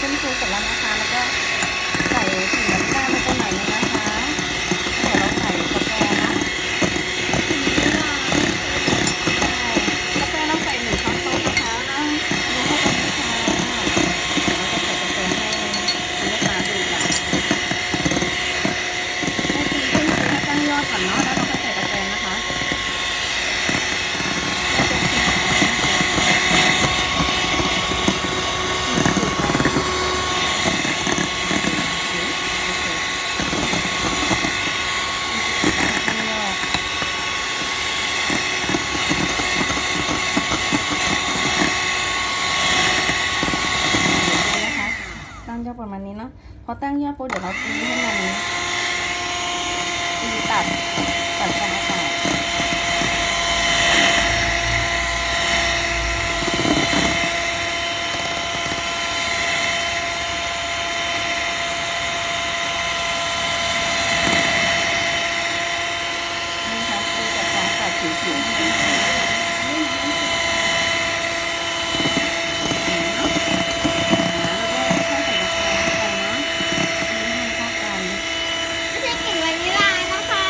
ขึ้นฟูเสร็จแล้วนะคะ แล้วก็ใส่สีน้ำตาลลงไปหน่อยนึงนะคะ เดี๋ยวเราใส่กาแฟนะใช่กาแฟเราใส่หนึ่งช้อนโต๊ะนะคะดูให้กันนะคะเราจะใส่กาแฟให้คุณลูกค้าดูก่อนให้ตีขึ้นฟูให้ตั้งยอดก่อนเนาะแล้วเราค่อยใส่กาแฟนะคะตั้งยอด นะคะตั้งยอดประมาณนี้เนาะพ อตั้งยอดปุ๊บเดี๋ยวเราตีให้มันตีตัดตัดฟองอากาศนี่ค่ะตีตัดฟองอากาศผิวๆให้มันเนาะ แล้วก็ค่อยใส่กาแฟลงไปเนาะให้เข้ากัน ไม่ใช่กลิ่นวานิลลานะคะ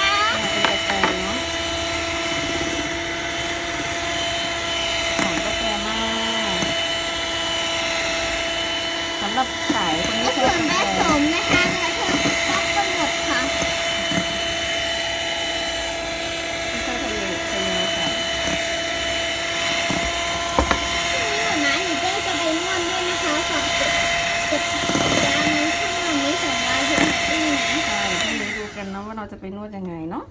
เป็นกาแฟเนาะหอมกาแฟมากสำหรับขายคน ก็ ที่ช ส่ อ วบนกาผแฟสมนะคะเราจะต้องกำหนดค่ะค่อยๆทยอยทยอยใส่ทีนี้หมาหนูเจ๊จะไปนวดด้วยนะคะฝากกดกดติดตามในช่องเรานี้ของเราเพื่อนตี้นะใช่ให้รู้ดูกันเนาะว่าเราจะไปนวดยังไงเนาะ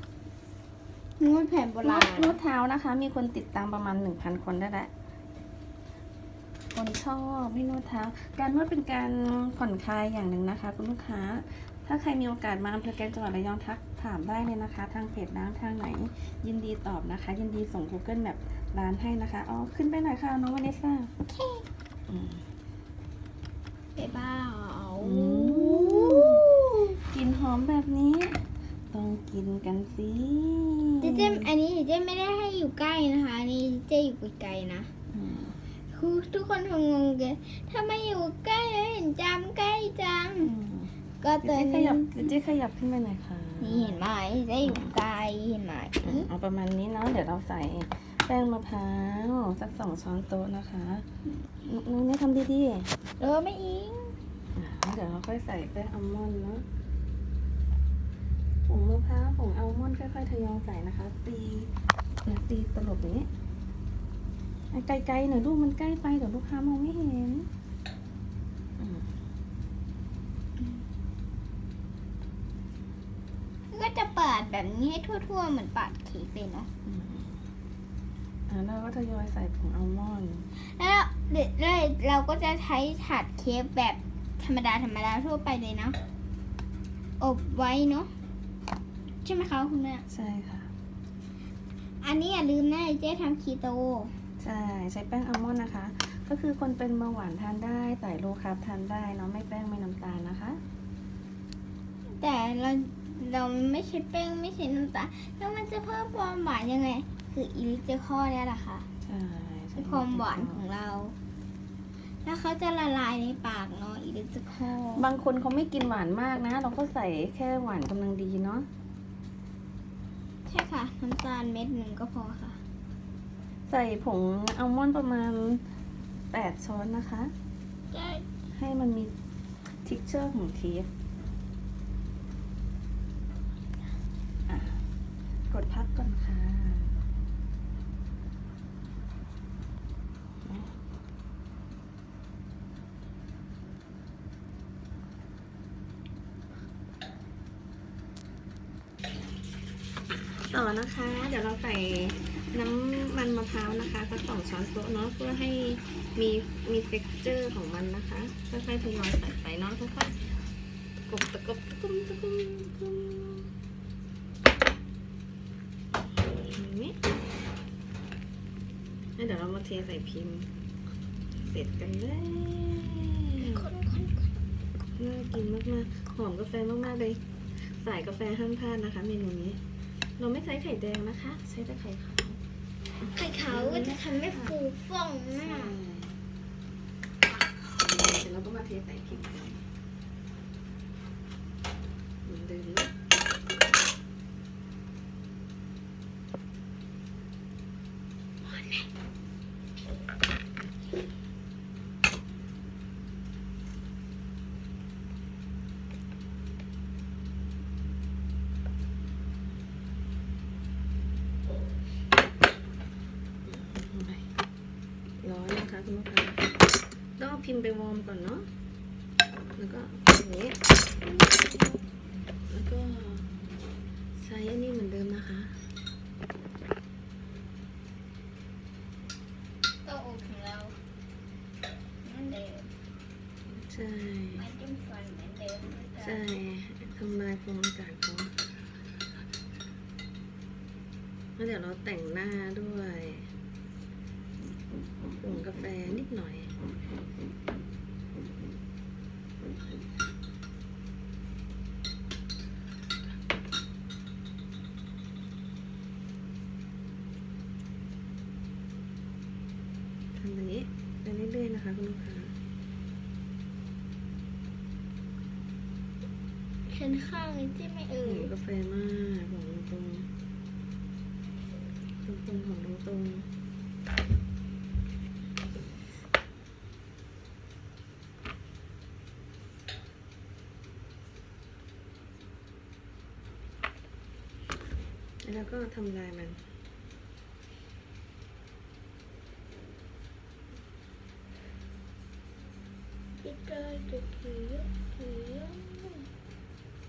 นวดแผนโบนราวดณนวดเท้านะคะ มีคนติดตามประมาณ 1,000 คนได้แล้ว คนชอบให้นวดเท้า การนวดเป็นการผ่อนคลายอย่างหนึ่งนะคะ คุณลูกค้า ถ้าใครมีโอกาสมาอำเภอแกลงจังหวัดระยองทักถามได้เลยนะคะ ทางเพจร้านทางไหน ยินดีตอบนะคะ ยินดีส่ง Google แบบร้านให้นะคะอ๋อขึ้นไปหน่อยค่ะน้องวานิสซ่าอืมไปบ้าอืกลินหอมแบบนี้ ต้องกินกันสิเจ๊เจ๊อันนี้เจ๊ไม่ได้ให้อยู่ใกล้นะคะ อันนี้เจ๊อยู่ไกลๆนะ อืมคือทุกคนคงงงกันทำไมอยู่ใกล้แล้วเห็นจำใกล้จังอืมก็เจ๊ตัวขนี้ยับเจ๊ขยับขึ้นไปหน่อยค่ะ นี่เห็นไหมเจ๊อยู่ไกลเห็นไหมเอาประมาณนี้เนาะ เดี๋ยวเราใส่แป้งมะพร้าวสักสองช้อนโต๊ะนะคะน้องเนี่ยทำดีเออไม่อิงๆอ่าเดี๋ยวเราค่อยใส่แป้งอัลมอนด์เนาะผงมะพร้าวผงอัลมอนด์ค่อยๆทยอยใส่นะคะ ตีเนี่ยตีตลบอย่างนี้อะ ไกลๆหน่อยลูกมันใกล้ไปเดี๋ยวลูกค้ามองไม่เห็นอืมก็จะเปิดแบบนี้ให้ทั่วๆ เหมือนปาดเค้กเลยเนาะอืมอ่าแล้วก็ทยอยใส่ผงอัลมอนด์แล้วเดี๋ยวเราก็จะใช้ถาดเค้กแบบธรรมดาธรรมดาทั่วไปเลยเนาะอบไว้เนาะใช่ไหมคะคุณแม่ใช่ค่ะ อันนี้อย่าลืมนะเจ๊ทำคีโต ใช่ใช้แป้งอัลมอนด์นะคะ ก็คือคนเป็นเบาหวานทานได้ไต่โลคาร์บทานได้เนาะไม่แป้งไม่น้ำตาลนะคะ แต่เราเราไม่ใช่แป้งไม่ใช่น้ำตาลแล้วมันจะเพิ่มความหวานยังไง คืออิลิเจคอเนี่ยแหละค่ะใช่ใช่คือความหวานของเรา แล้วเขาจะละลายในปากเนาะอิลิเจคอบางคนเขาไม่กินหวานมากนะ เราก็ใส่แค่หวานกำลังดีเนาะใช่ค่ะน้ำตาลเม็ดหนึ่งก็พอค่ะ ใส่ผงอัลมอนด์ประมาณ 8 ช้อนนะคะ ให้มันมีทิกเจอร์ของเค้กกดพักก่อนค่ะต่อนะคะ เดี๋ยวเราใส่ น้ำมันมะพร้าวนะคะสักสองช้อนโต๊ะเนาะเพื่อให้มีมีเท็กเจอร์ของมันนะคะค่อยๆทยอยใส่ไปเนาะค่อยๆกบตะกบตะกุมตะกุมตะกุมนี้แล้เดี๋ยวเรามาเทใส่พิมพ์ เสร็จกันแล้วคนคนน่ากินมากๆหอมกาแฟมากๆเลย สายกาแฟห้ามพลาดนะคะ เมนูนี้ เราไม่ใช้ไข่แดงนะคะ ใช้แต่ไข่ขาว ไข่ขาวก็จะทำให้ฟูฟ่องมาก เสร็จแล้วก็มาเทใส่พริกก่อนเหมือนเดิมเนาะไปร้อนนะ คะคุณลูกค้าต้องเอาพิมพ์ไปวอร์มก่อนเนาะ แล้วก็อย่างนี้ แล้วก็ใช้อันนี้เหมือนเดิมนะคะก็อบของเราเหมือนเดิมใช่ไม่จิ้มฟันเหมือนเดิมนะคะใช่ทำลายฟองอากาศเขาแล้วเดี๋ยวเราแต่งหน้าด้วยผ งกาแฟนิดหน่อย ทำแบบนี้ไปเรื่อยๆนะคะคุณลูกค้าเห็นข้างนี้ที่ไม่เอ่ผยงกาแฟมากของตรงตรงตรงตรงของตรงตรง แล้วก็ทำลายมันพี่ตาจะกี่ยกกี่ยก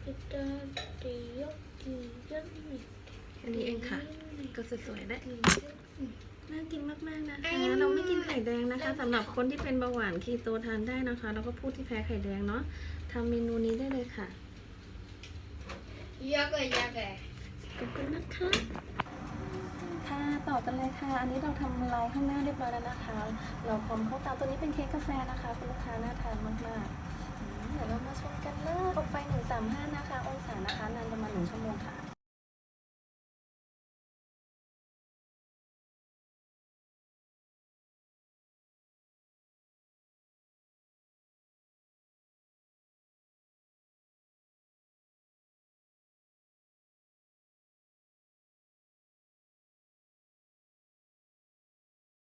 พี่ตาจะยกกี่ยกแค่นี้เองค่ะ ก็สวยๆแล้วกี่ยน่ากินมากๆนะคะไอ้เราไม่กินไข่แดงนะคะสำหรับคนที่เป็นเบาหวานคีโตทานได้นะคะ แล้วก็ผู้ที่แพ้ไข่แดงเนาะทำเมนูนี้ได้เลยค่ะยกเลยยกเลย ขอบคุณนะคะค่ะต่อกันเลยค่ะ อันนี้เราทำลายข้างหน้าเรียบร้อยแล้วนะคะ เราพร้อมเข้าเตาตัวนี้เป็นเค้กกาแฟนะคะคุณลูกค้าน่าทานมากๆเดี๋ยวเรามาชมกันเลยอบไฟ135นะคะ องศานะคะนานประมาณ1ชั่วโมงค่ะ